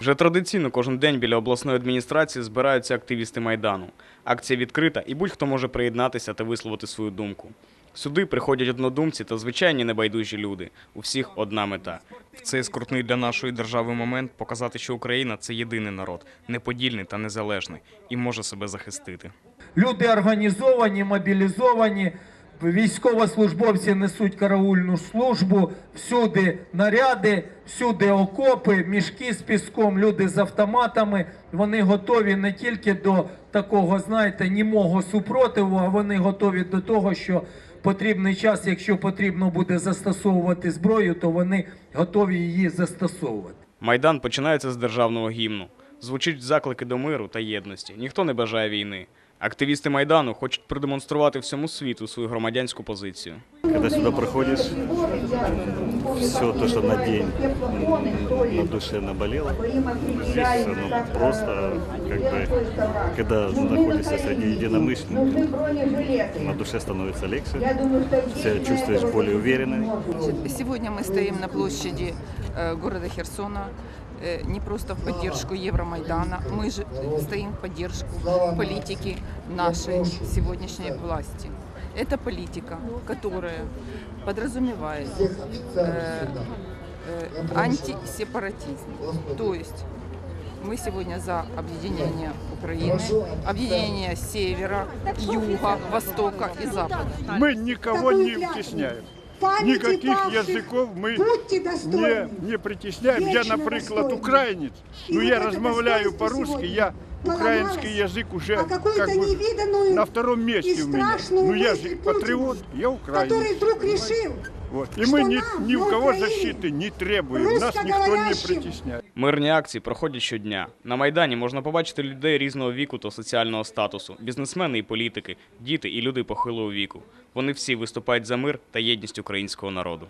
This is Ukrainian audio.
Вже традиційно кожен день біля обласної адміністрації збираються активісти Майдану. Акція відкрита і будь-хто може приєднатися та висловити свою думку. Сюди приходять однодумці та звичайні небайдужі люди. У всіх одна мета. В цей скрутний для нашої держави момент показати, що Україна це єдиний народ, неподільний та незалежний, і може себе захистити. Люди організовані, мобілізовані, військовослужбовці несуть караульну службу, всюди наряди, всюди окопи, мішки з піском, люди з автоматами. Вони готові не тільки до такого, знаєте, німого супротиву, а вони готові до того, що потрібний час, якщо потрібно буде застосовувати зброю, то вони готові її застосовувати. Майдан починається з державного гімну. Звучить заклики до миру та єдності. Ніхто не бажає війни. Активісти Майдану хочуть продемонструвати всьому світу свою громадянську позицію. Когда сюда приходишь, все то, что на день м, на душе наболело, здесь ну, просто, как бы, когда находишься среди единомышленников, на душе становится легче, себя чувствуешь более уверенной. Сегодня мы стоим на площади э, города Херсона э, не просто в поддержку Евромайдана, мы же стоим в поддержку политики нашей сегодняшней власти. Это политика, которая подразумевает э, э, антисепаратизм. То есть мы сегодня за объединение Украины, объединение севера, юга, востока и запада. Мы никого не притесняем. Никаких язиков мы не, не притесняем. Я, наприклад, українець, ну я розмовляю по-русски, я український язик уже а какую-то как бы невиданную на втором месте и у меня. страшную Ну я мысль же Путину, патриот, я который украинец. вдруг решил, Вот. И мы ни, ни у кого защити, защиты не требуем, нас никто не притісняє. притесняет. Мирні акції проходять щодня. На Майдані можна побачити людей різного віку та соціального статусу, бізнесмени і політики, діти і люди похилого віку. Вони всі виступають за мир та єдність українського народу.